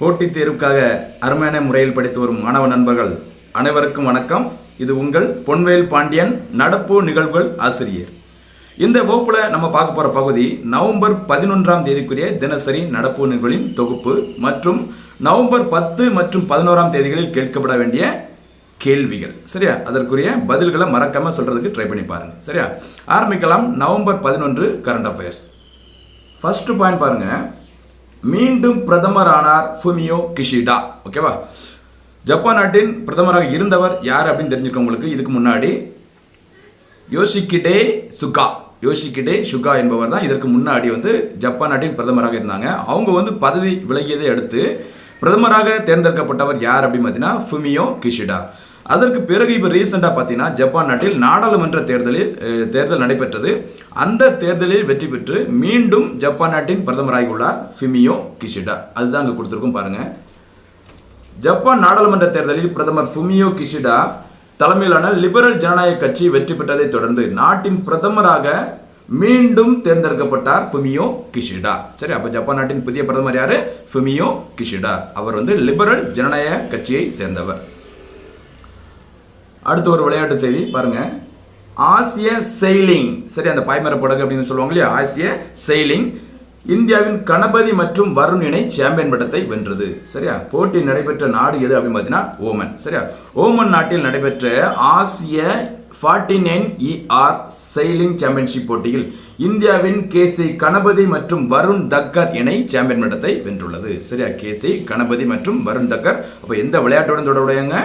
போட்டித் தேர்வுக்காக அருமையான முறையில் படித்து வரும் மாணவ நண்பர்கள் அனைவருக்கும் வணக்கம். இது உங்கள் பொன்வேல் பாண்டியன் நடப்பு நிகழ்வுகள் ஆசிரியர். இந்த வகுப்பில் நம்ம பார்க்க போகிற பகுதி நவம்பர் பதினொன்றாம் தேதிக்குரிய தினசரி நடப்பு நிகழ்வுகளின் தொகுப்பு மற்றும் நவம்பர் பத்து மற்றும் பதினோராம் தேதிகளில் கேட்கப்பட வேண்டிய கேள்விகள். சரியா? அதற்குரிய பதில்களை மறக்காமல் சொல்கிறதுக்கு ட்ரை பண்ணி பாருங்கள் சரியா? ஆரம்பிக்கலாம். நவம்பர் பதினொன்று கரண்ட் அஃபேர்ஸ் ஃபர்ஸ்ட் பாயிண்ட் பாருங்கள் மீண்டும் பிரதமரானார் ஃபுமியோ கிஷிடா. ஓகேவா ஜப்பான் நாட்டின் பிரதமராக இருந்தவர் யார் அப்படின்னு தெரிஞ்சுக்க உங்களுக்கு. இதுக்கு முன்னாடி யோசிக்கிட்டே சுகா. யோசிக்கிட்டே சுகா என்பவர் தான் இதற்கு முன்னாடி வந்து ஜப்பான் நாட்டின் பிரதமராக இருந்தாங்க. அவங்க வந்து பதவி விலகியதை அடுத்து பிரதமராக தேர்ந்தெடுக்கப்பட்டவர் யார் அப்படின்னு பார்த்தீங்கன்னா ஃபுமியோ கிஷிடா. அதற்கு பிறகு இப்போ ரீசெண்டாக பார்த்தீங்கன்னா ஜப்பான் நாட்டில் நாடாளுமன்ற தேர்தலில் தேர்தல் நடைபெற்றது. அந்த தேர்தலில் வெற்றி பெற்று மீண்டும் ஜப்பான் நாட்டின் பிரதமராகி உள்ளார் ஃபிமியோ கிஷிடா. அதுதான் அங்கே கொடுத்துருக்கோம் பாருங்க. ஜப்பான் நாடாளுமன்ற தேர்தலில் பிரதமர் ஃபுமியோ கிஷிடா தலைமையிலான லிபரல் ஜனநாயக கட்சி வெற்றி பெற்றதைத் தொடர்ந்து நாட்டின் பிரதமராக மீண்டும் தேர்ந்தெடுக்கப்பட்டார் ஃபுமியோ கிஷிடா. சரி அப்போ ஜப்பான் நாட்டின் புதிய பிரதமர் யாரு? Fumio Kishida. அவர் வந்து லிபரல் ஜனநாயக கட்சியை சேர்ந்தவர். அடுத்து ஒரு விளையாட்டு செய்தி பாருங்க. ஆசிய செயிலிங் சரி அந்த பாய்மர படகு அப்படின்னு சொல்லுவாங்க இல்லையா? ஆசிய செயிலிங் இந்தியாவின் கணபதி மற்றும் வருண் இணை சாம்பியன் பட்டத்தை வென்றது. சரியா? போட்டி நடைபெற்ற நாடு எது அப்படின்னு பார்த்தீங்கன்னா ஓமன். சரியா? ஓமன் நாட்டில் நடைபெற்ற ஆசிய forty nine ER sailing championship போட்டியில் இந்தியாவின் கேசி கணபதி மற்றும் வருண் தக்கர் இணை சாம்பியன் பட்டத்தை வென்றுள்ளது. சரியா? கேசி கணபதி மற்றும் வருண் தக்கர். அப்போ எந்த விளையாட்டுடன் தொடர்புடையங்க?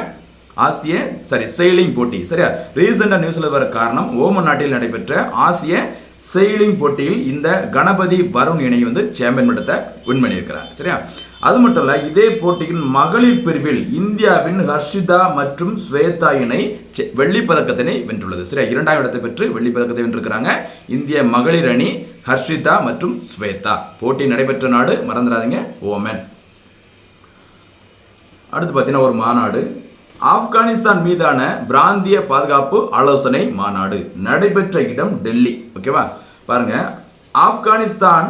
ஆசிய சாரி செயலிங் போட்டி. சரியா? ரீசெண்டாக நியூஸில் வர காரணம் ஓமன் நாட்டில் நடைபெற்ற ஆசிய செயலிங் போட்டியில் இந்த கணபதி வருண் இணை வந்து சாம்பியன் பட்டத்தை வின் பண்ணியிருக்கிறாங்க சரியா? அது மட்டும் இல்லை இதே போட்டியின் மகளிர் பிரிவில் இந்தியாவின் ஹர்ஷிதா மற்றும் ஸ்வேதா இணை செ- பதக்கத்தினை வென்றுள்ளது. சரியா? இரண்டாம் இடத்தை பெற்று வெள்ளிப் பதக்கத்தை வென்றிருக்கிறாங்க. இந்திய மகளிர் அணி ஹர்ஷிதா மற்றும் ஸ்வேதா. போட்டி நடைபெற்ற நாடு மறந்துடாதீங்க ஓமன். அடுத்து பார்த்தீங்கன்னா ஒரு மாநாடு. ஆப்கானிஸ்தான் மீதான பிராந்திய பாதுகாப்பு ஆலோசனை மாநாடு நடைபெற்ற இடம் டெல்லி. ஓகேவா பாருங்க. ஆப்கானிஸ்தான்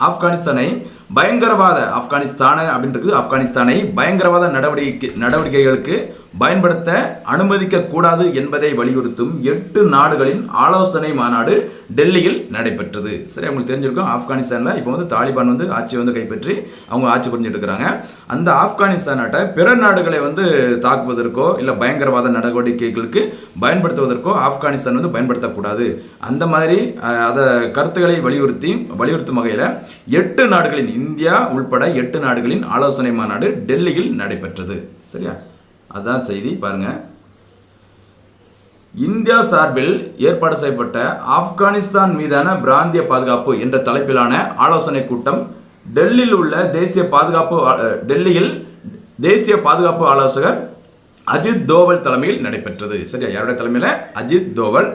ஆப்கானிஸ்தானை பயங்கரவாத ஆப்கானிஸ்தான அப்படின்றது ஆப்கானிஸ்தானை பயங்கரவாத நடவடிக்கை நடவடிக்கைகளுக்கு பயன்படுத்த அனுமதிக்க கூடாது என்பதை வலியுறுத்தும் எட்டு நாடுகளின் ஆலோசனை மாநாடு டெல்லியில் நடைபெற்றது. சரி உங்களுக்கு தெரிஞ்சிருக்கும் ஆப்கானிஸ்தானில் இப்போ வந்து தாலிபான் வந்து ஆட்சியை வந்து கைப்பற்றி அவங்க ஆட்சி புரிஞ்சுட்டு இருக்கிறாங்க அந்த ஆப்கானிஸ்தான் நாட்டை பிற நாடுகளை வந்து தாக்குவதற்கோ இல்லை பயங்கரவாத நடவடிக்கைகளுக்கு பயன்படுத்துவதற்கோ ஆப்கானிஸ்தான் வந்து பயன்படுத்தக்கூடாது. அந்த மாதிரி அதை கருத்துக்களை வலியுறுத்தி வலியுறுத்தும் வகையில் எட்டு நாடுகளின் இந்தியா உள்பட எட்டு நாடுகளின் ஆலோசனை மாநாடு டெல்லியில் நடைபெற்றது. சரியா? அதான் செய்தி பாருங்கள் இந்தியா சார்பில் ஏற்பாடு செய்யப்பட்ட ஆப்கானிஸ்தான் மீதான பிராந்திய பாதுகாப்பு என்ற தலைப்பிலான ஆலோசனை கூட்டம் டெல்லியில் உள்ள தேசிய பாதுகாப்பு டெல்லியில் தேசிய பாதுகாப்பு ஆலோசகர் அஜித் தோவல் தலைமையில் நடைபெற்றது. சரியா? யாருடைய தலைமையில்? அஜித் தோவல்.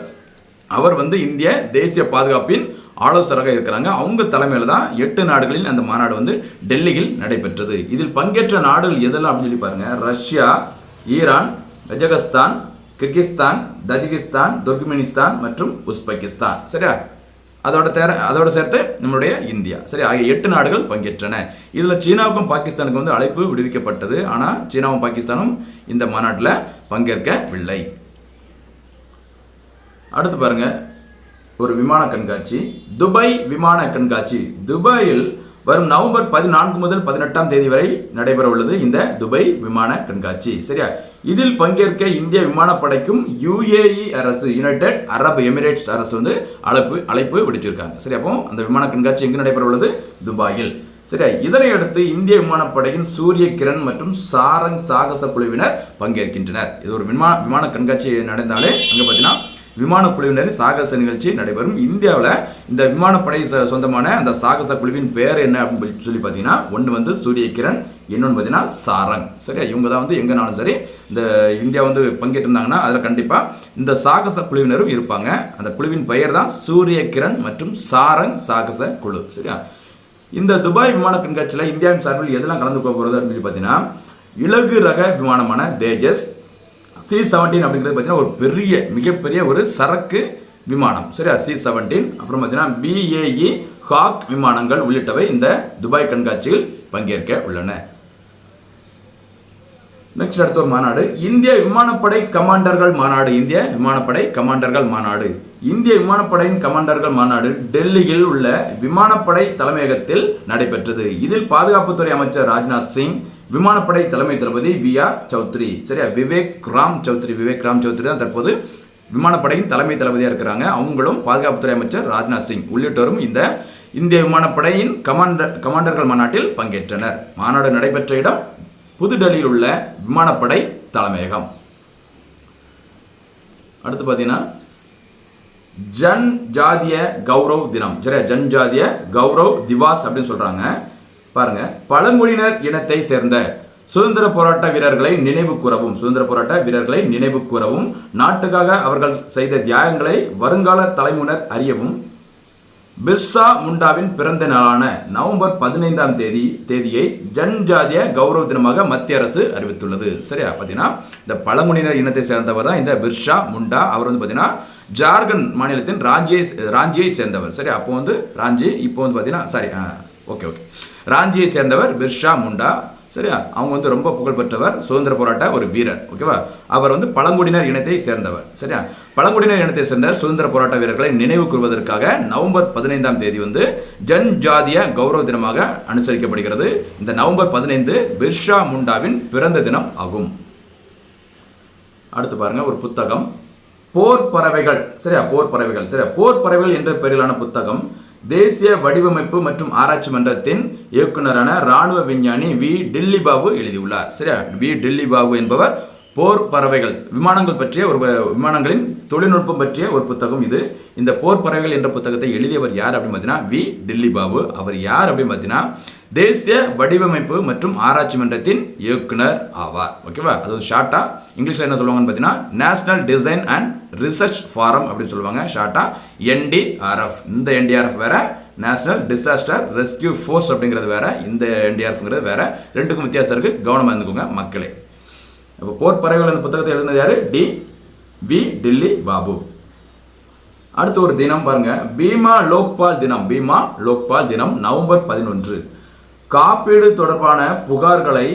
அவர் வந்து இந்திய தேசிய பாதுகாப்பின் ஆலோசகராக இருக்கிறாங்க. அவங்க தலைமையில் தான் எட்டு நாடுகளின் அந்த மாநாடு வந்து டெல்லியில் நடைபெற்றது. இதில் பங்கேற்ற நாடுகள் எதெல்லாம் அப்படின்னு சொல்லி பாருங்கள் Russia Iran Kazakhstan Kyrgyzstan Tajikistan Turkmenistan மற்றும் உஸ்பெகிஸ்தான். சரியா? அதோட தேர அதோட சேர்த்து நம்மளுடைய இந்தியா. சரி ஆகிய எட்டு நாடுகள் பங்கேற்றன. இதில் சீனாவுக்கும் பாகிஸ்தானுக்கும் வந்து அழைப்பு விடுவிக்கப்பட்டது. ஆனால் சீனாவும் பாகிஸ்தானும் இந்த மாநாட்டில் பங்கேற்கவில்லை. அடுத்து பாருங்க. ஒரு விமான கண்காட்சி. துபாய் விமான கண்காட்சி. துபாயில் வரும் நவம்பர் பதினான்கு முதல் பதினெட்டாம் தேதி வரை நடைபெற உள்ளது இந்த துபை விமான கண்காட்சி. சரியா? இதில் பங்கேற்க இந்திய விமானப்படைக்கும் யுஏஇ அரசு யுனைடெட் அரப் எமிரேட்ஸ் அரசு வந்து அழைப்பு அழைப்பு விடுச்சிருக்காங்க சரி அப்போ அந்த விமான கண்காட்சி எங்கு நடைபெற உள்ளது? துபாயில். சரியா? இதனை அடுத்து இந்திய விமானப்படையின் சூரிய கிரண் மற்றும் சாரங் சாகச குழுவினர் பங்கேற்கின்றனர். இது ஒரு விமான விமான கண்காட்சி நடந்தாலே அங்கே பார்த்தீங்கன்னா விமான குழுவினரின் சாகச நிகழ்ச்சி நடைபெறும். இந்தியாவில் இந்த விமானப்படை ச- சொந்தமான அந்த சாகச குழுவின் பேர் என்ன அப்படின்னு சொல்லி பார்த்தீங்கன்னா ஒன்று வந்து சூரிய கிரண் இன்னொன்று பார்த்தீங்கன்னா சாரங். சரியா? இவங்க தான் வந்து எங்கேனாலும் சரி இந்த இந்தியா வந்து பங்கேற்றிருந்தாங்கன்னா அதில் கண்டிப்பாக இந்த சாகச குழுவினரும் இருப்பாங்க. அந்த குழுவின் பெயர் தான் சூரிய கிரண் மற்றும் சாரங் சாகச குழு. சரியா? இந்த துபாய் விமான கண்காட்சியில் இந்தியாவின் சார்பில் எதெல்லாம் கலந்து போகிறது அப்படின்னு சொல்லி பார்த்தீங்கன்னா இலகு ரக விமானமான தேஜஸ் சி செவன்டீன் அப்படிங்கிறது பார்த்தீங்கன்னா ஒரு பெரிய மிகப்பெரிய ஒரு சரக்கு விமானம். சரியா? சி செவன்டீன் அப்புறம் பார்த்தீங்கன்னா பிஏஇ ஹாக் விமானங்கள் உள்ளிட்டவை இந்த துபாய் கண்காட்சியில் பங்கேற்க உள்ளன. நெக்ஸ்ட் அடுத்த ஒரு மாநாடு. இந்திய விமானப்படை கமாண்டர்கள் மாநாடு. இந்திய விமானப்படை கமாண்டர்கள் மாநாடு. இந்திய விமானப்படையின் கமாண்டர்கள் மாநாடு டெல்லியில் உள்ள விமானப்படை தலைமையகத்தில் நடைபெற்றது. இதில் பாதுகாப்புத்துறை அமைச்சர் ராஜ்நாத் சிங் விமானப்படை தலைமை தளபதி வி ஆர் சௌத்ரி. சரியா? விவேக் ராம் சௌத்ரி. விவேக் ராம் சௌத்ரி தான் தற்போது விமானப்படையின் தலைமை தளபதியாக இருக்கிறாங்க. அவங்களும் பாதுகாப்புத்துறை அமைச்சர் ராஜ்நாத் சிங் உள்ளிட்டோரும் இந்த இந்திய விமானப்படையின் கமாண்டர் கமாண்டர்கள் மாநாட்டில் பங்கேற்றனர். மாநாடு நடைபெற்ற இடம் புதுடெல்லியில் உள்ள விமானப்படை தலைமையகம். அடுத்து பார்த்தீங்கன்னா ஜன் ஜாதிய கௌரவ் தினம். சரியா? ஜன் ஜாதிய கௌரவ் திவாஸ் அப்படின்னு சொல்கிறாங்க பாருங்க. பழங்குடியினர் இனத்தை சேர்ந்த சுதந்திர போராட்ட வீரர்களை நினைவு கூறவும் சுதந்திர போராட்ட வீரர்களை நினைவு கூறவும் நாட்டுக்காக அவர்கள் செய்த தியாகங்களை வருங்கால தலைமுனர் அறியவும் பிர்சா முண்டாவின் பிறந்த நாளான நவம்பர் பதினைந்தாம் தேதி தேதியை ஜன்ஜாதிய கௌரவ தினமாக மத்திய அரசு அறிவித்துள்ளது. சரியா? பார்த்தீங்கன்னா இந்த பழங்குடியினர் இனத்தை சேர்ந்தவர் தான் இந்த பிர்ஷா முண்டா. அவர் வந்து பார்த்தீங்கன்னா ஜார்க்கண்ட் மாநிலத்தின் ராஞ்சியை ராஞ்சியை சேர்ந்தவர். சரி அப்போ வந்து ராஞ்சி இப்போ வந்து பார்த்தீங்கன்னா சாரி ஓகே ஓகே. ராஞ்சியை சேர்ந்தவர் பிர்ஷா முண்டா. சரியா? அவங்க வந்து ரொம்ப புகழ்பெற்றவர் சுதந்திர போராட்ட ஒரு வீரர் ஓகேவா? அவர் வந்து பழங்குடியினர் இனத்தை சேர்ந்தவர் சரியா? பழங்குடியினர் இனத்தை சேர்ந்த சுதந்திர போராட்ட வீரர்களை நினைவு கூறுவதற்காக நவம்பர் பதினைந்தாம் தேதி வந்து ஜன் ஜாதிய கௌரவ தினமாக அனுசரிக்கப்படுகிறது. இந்த நவம்பர் பதினைந்து பிர்ஷா முண்டாவின் பிறந்த தினம் ஆகும். அடுத்து பாருங்க ஒரு புத்தகம். போர் பறவைகள் சரியா? போர் பறவைகள் சரியா? போர் பறவைகள் என்ற பெயரிலான புத்தகம் தேசிய வடிவமைப்பு மற்றும் ஆராய்ச்சி மன்றத்தின் இயக்குனரான ராணுவ விஞ்ஞானி வி. டில்லி பாபு எழுதியுள்ளார். சரியா? வி. டில்லி பாபு என்பவர் போர் பறவைகள் விமானங்கள் பற்றிய ஒரு விமானங்களின் தொழில்நுட்பம் பற்றிய ஒரு புத்தகம் இது. இந்த போர் பறவைகள் என்ற புத்தகத்தை எழுதியவர் யார் அப்படின்னு பார்த்தீங்கன்னா வி. டில்லி பாபு அவர் யார் அப்படின்னு பார்த்தீங்கன்னா தேசிய வடிவமைப்பு மற்றும் ஆராய்ச்சி மன்றத்தின் இயக்குனர் ஆவார். ஓகேவா அது ஷார்ட்டா இங்கிலீஷில் என்ன சொல்லுவாங்கன்னு பார்த்தீங்கன்னா national design and research forum அப்படின்னு சொல்லுவாங்க. ஷார்ட்டாக என்டிஆர்எஃப் இந்த என்டிஆர்எஃப் வேற நேஷனல் டிசாஸ்டர் ரெஸ்கியூ ஃபோர்ஸ் அப்படிங்கிறது வேற இந்த என்டிஆர்எஃப்ங்கிறது வேற. ரெண்டுக்கும் வித்தியாசம் இருக்குது கவனமாக இருந்துக்கோங்க மக்களே. இப்போ போர் பறவைகள் அந்த புத்தகத்தை எழுதினது யார்? டி. வி. டில்லி பாபு. அடுத்து ஒரு தினம் பாருங்க. பீமா லோக்பால் தினம். பீமா லோக்பால் தினம் நவம்பர் பதினொன்று. காப்பீடு தொடர்பான புகார்களை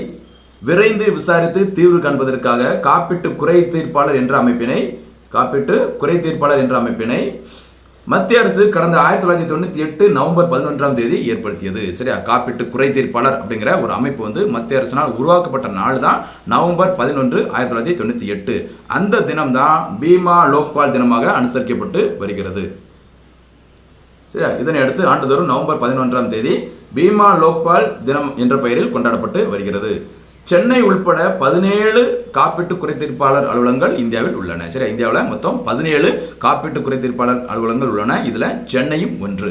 விரைந்து விசாரித்து தீர்வு காண்பதற்காக காப்பீட்டு குறை தீர்ப்பாளர் என்ற அமைப்பினை காப்பீட்டு குறை தீர்ப்பாளர் என்ற அமைப்பினை மத்திய அரசு கடந்த ஆயிரத்தி தொள்ளாயிரத்தி தொண்ணூற்றி எட்டு நவம்பர் பதினொன்றாம் தேதி ஏற்படுத்தியது. சரியா? காப்பீட்டு குறை தீர்ப்பாளர் அப்படிங்கிற ஒரு அமைப்பு வந்து மத்திய அரசினால் உருவாக்கப்பட்ட நாள் தான் நவம்பர் பதினொன்று ஆயிரத்தி தொள்ளாயிரத்தி தொண்ணூற்றி எட்டு. அந்த தினம்தான் பீமா லோக்பால் தினமாக அனுசரிக்கப்பட்டு வருகிறது. சரியா? இதனை அடுத்து ஆண்டுதோறும் நவம்பர் பதினொன்றாம் தேதி பீமா லோக்பால் தினம் என்ற பெயரில் கொண்டாடப்பட்டு வருகிறது. சென்னை உள்பட பதினேழு காப்பீட்டு குறைத்தீர்ப்பாளர் அலுவலகங்கள் இந்தியாவில் உள்ளன. சரி இந்தியாவில் மொத்தம் பதினேழு காப்பீட்டு குறைத்தீர்ப்பாளர் அலுவலகங்கள் உள்ளன. இதில் சென்னையும் ஒன்று.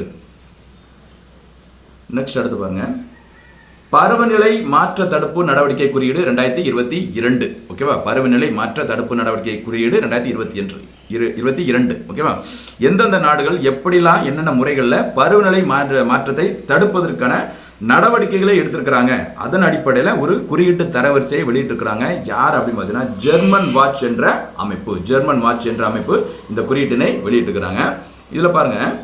நெக்ஸ்ட் அடுத்து பாருங்க. பருவநிலை மாற்ற தடுப்பு நடவடிக்கை குறியீடு ரெண்டாயிரத்தி இருபத்தி இரண்டு. ஓகேவா பருவநிலை மாற்ற தடுப்பு நடவடிக்கை குறியீடு ரெண்டாயிரத்தி இருபத்தி ஒன்று. இரு இருபத்தி இரண்டு ஓகேவா எந்தெந்த நாடுகள் எப்படிலாம் என்னென்ன முறைகளில் பருவநிலை மாற்ற மாற்றத்தை தடுப்பதற்கான நடவடிக்கைகளை எடுத்திருக்கிறாங்க? அதன் அடிப்படையில் ஒரு குறியீட்டு தரவரிசையை வெளியிட்டிருக்கிறாங்க. யார் அப்படின்னு பார்த்தீங்கன்னா ஜெர்மன் வாட்ச் என்ற அமைப்பு ஜெர்மன் வாட்ச் என்ற அமைப்பு இந்த குறியீட்டினை வெளியிட்டிருக்கிறாங்க. இதில் பாருங்கள்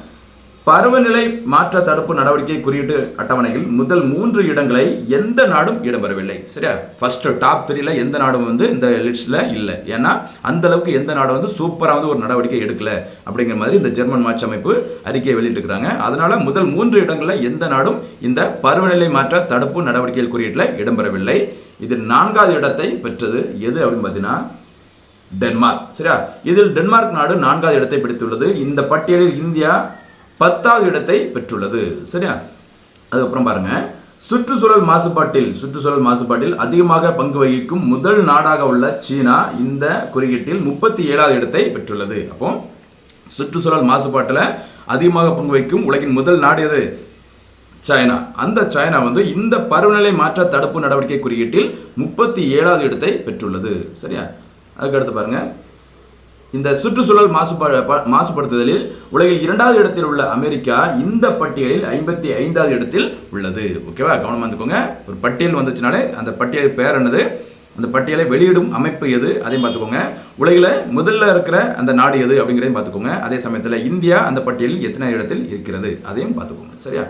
பருவநிலை மாற்ற தடுப்பு நடவடிக்கை குறியீட்டு அட்டவணையில் முதல் மூன்று இடங்களை எந்த நாடும் இடம்பெறவில்லை. சரியா? ஃபர்ஸ்ட் டாப் த்ரீல எந்த நாடும் வந்து இந்த லிஸ்ட்ல இல்லை. ஏன்னா அந்த அளவுக்கு எந்த நாடும் வந்து சூப்பராக வந்து ஒரு நடவடிக்கை எடுக்கல அப்படிங்கிற மாதிரி இந்த ஜெர்மன் மாற்று அமைப்பு அறிக்கையை வெளியிட்டிருக்கிறாங்க. அதனால முதல் மூன்று இடங்களில் எந்த நாடும் இந்த பருவநிலை மாற்ற தடுப்பு நடவடிக்கைகள் குறியீட்டில் இடம்பெறவில்லை. இதில் நான்காவது இடத்தை பெற்றது எது அப்படின்னு பார்த்தீங்கன்னா டென்மார்க் சரியா? இதில் டென்மார்க் நாடு நான்காவது இடத்தை பிடித்துள்ளது. இந்த பட்டியலில் இந்தியா பத்தாவது இடத்தை பெற்றுள்ளது. சரியா? அதுக்கப்புறம் பாருங்க. சுற்றுச்சூழல் மாசுபாட்டில் சுற்றுச்சூழல் மாசுபாட்டில் அதிகமாக பங்கு வகிக்கும் முதல் நாடாக உள்ள சீனா இந்த குறியீட்டில் முப்பத்தி ஏழாவது இடத்தை பெற்றுள்ளது. அப்போ சுற்றுச்சூழல் மாசுபாட்டில் அதிகமாக பங்கு வகிக்கும் உலகின் முதல் நாடு எது? சைனா. அந்த சைனா வந்து இந்த பருவநிலை மாற்ற தடுப்பு நடவடிக்கை குறியீட்டில் முப்பத்தி ஏழாவது இடத்தை பெற்றுள்ளது. சரியா? அதுக்கடுத்து பாருங்கள் இந்த சுற்றுச்சூழல் மாசுபா மாசுபடுத்துதலில் உலகில் இரண்டாவது இடத்தில் உள்ள அமெரிக்கா இந்த பட்டியலில் ஐம்பத்தி ஐந்தாவது இடத்தில் உள்ளது. ஓகேவா கவனமாக இருந்துக்கோங்க. ஒரு பட்டியல் வந்துச்சுனாலே அந்த பட்டியல் பேர் என்னது? அந்த பட்டியலை வெளியிடும் அமைப்பு எது? அதையும் பார்த்துக்கோங்க. உலகில் முதல்ல இருக்கிற அந்த நாடு எது? அப்படிங்கிறதையும் பார்த்துக்கோங்க. அதே சமயத்தில் இந்தியா அந்த பட்டியலில் எத்தனை இடத்தில் இருக்கிறது? அதையும் பார்த்துக்கோங்க. சரியா?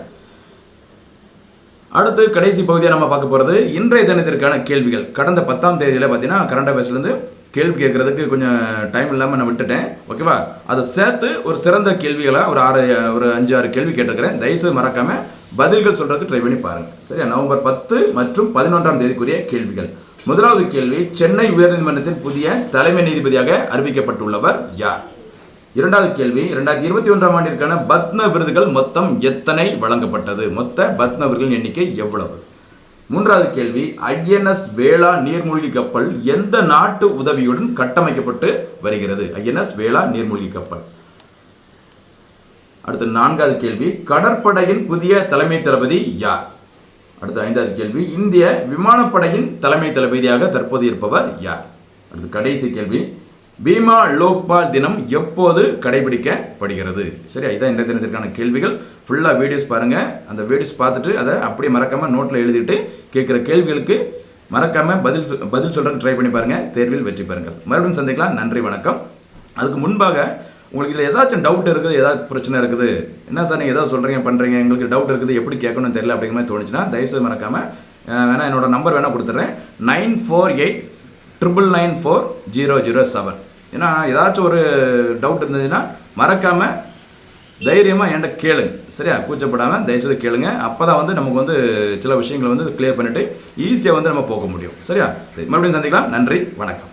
அடுத்து கடைசி பகுதியாக நம்ம பார்க்க போகிறது இன்றைய தினத்திற்கான கேள்விகள். கடந்த பத்தாம் தேதியில் பார்த்தீங்கன்னா கரண்ட் அஃபேர்ஸ்லேருந்து கேள்வி கேட்குறதுக்கு கொஞ்சம் டைம் இல்லாமல் நான் விட்டுட்டேன். ஓகேவா அதை சேர்த்து ஒரு சிறந்த கேள்விகளாக ஒரு ஆறு ஒரு அஞ்சு ஆறு கேள்வி கேட்டிருக்கிறேன். தயவுசெய்து மறக்காமல் பதில்கள் சொல்கிறதுக்கு ட்ரை பண்ணி பாருங்கள் சரியா? நவம்பர் பத்து மற்றும் பதினொன்றாம் தேதிக்குரிய கேள்விகள். முதலாவது கேள்வி சென்னை உயர்நீதிமன்றத்தின் புதிய தலைமை நீதிபதியாக அறிவிக்கப்பட்டுள்ளவர் யார்? இரண்டாவது கேள்வி இரண்டாயிரத்தி இருபத்தி ஒன்றாம் ஆண்டிற்கான பத்ம விருதுகள் மொத்தம் எத்தனை வழங்கப்பட்டது? மொத்த பத்ம விருதுகளின் எண்ணிக்கை எவ்வளவு? மூன்றாவது கேள்வி ஐஎன்எஸ் வேளா நீர்மூழ்கி கப்பல் எந்த நாட்டு உதவியுடன் கட்டமைக்கப்பட்டு வருகிறது? ஐஎன்எஸ் வேளா நீர்மூழ்கி கப்பல். அடுத்து நான்காவது கேள்வி கடற்படையின் புதிய தலைமை தளபதி யார்? அடுத்து ஐந்தாவது கேள்வி இந்திய விமானப்படையின் தலைமை தளபதியாக தற்போது இருப்பவர் யார்? அடுத்து கடைசி கேள்வி பீமா லோக்பால் தினம் எப்போது கடைபிடிக்கப்படுகிறது? சரி இதான் இந்த தினத்திற்கான கேள்விகள். ஃபுல்லாக வீடியோஸ் பாருங்கள் அந்த வீடியோஸ் பார்த்துட்டு அதை அப்படியே மறக்காமல் நோட்டில் எழுதிட்டு கேட்குற கேள்விகளுக்கு மறக்காமல் பதில் பதில் சொல்கிறதுக்கு ட்ரை பண்ணி பாருங்கள் தேர்வில் வெற்றி பாருங்கள் மறுபடியும் சந்திக்கலாம். நன்றி வணக்கம். அதுக்கு முன்பாக உங்களுக்கு இதில் ஏதாச்சும் டவுட் இருக்குது ஏதாவது பிரச்சனை இருக்குது என்ன சார் நீங்கள் ஏதாவது சொல்கிறீங்க பண்ணுறீங்க எங்களுக்கு டவுட் இருக்குது எப்படி கேட்கணும்னு தெரியல அப்படிங்கிற மாதிரி தோணுச்சுன்னா தயவுசெய்து மறக்காமல் வேணால் என்னோட நம்பர் வேணால் கொடுத்துட்றேன் nine four eight triple nine four zero zero seven ஏன்னா ஏதாச்சும் ஒரு டவுட் இருந்ததுன்னா மறக்காமல் தைரியமாக என்கிட்ட கேளுங்க. சரியா? கூச்சப்படாமல் தயவுசெய்து கேளுங்க. அப்போ தான் வந்து நமக்கு வந்து சில விஷயங்களை வந்து கிளியர் பண்ணிவிட்டு ஈஸியாக வந்து நம்ம போக முடியும். சரியா? சரி மறுபடியும் சந்திக்கலாம். நன்றி. வணக்கம்.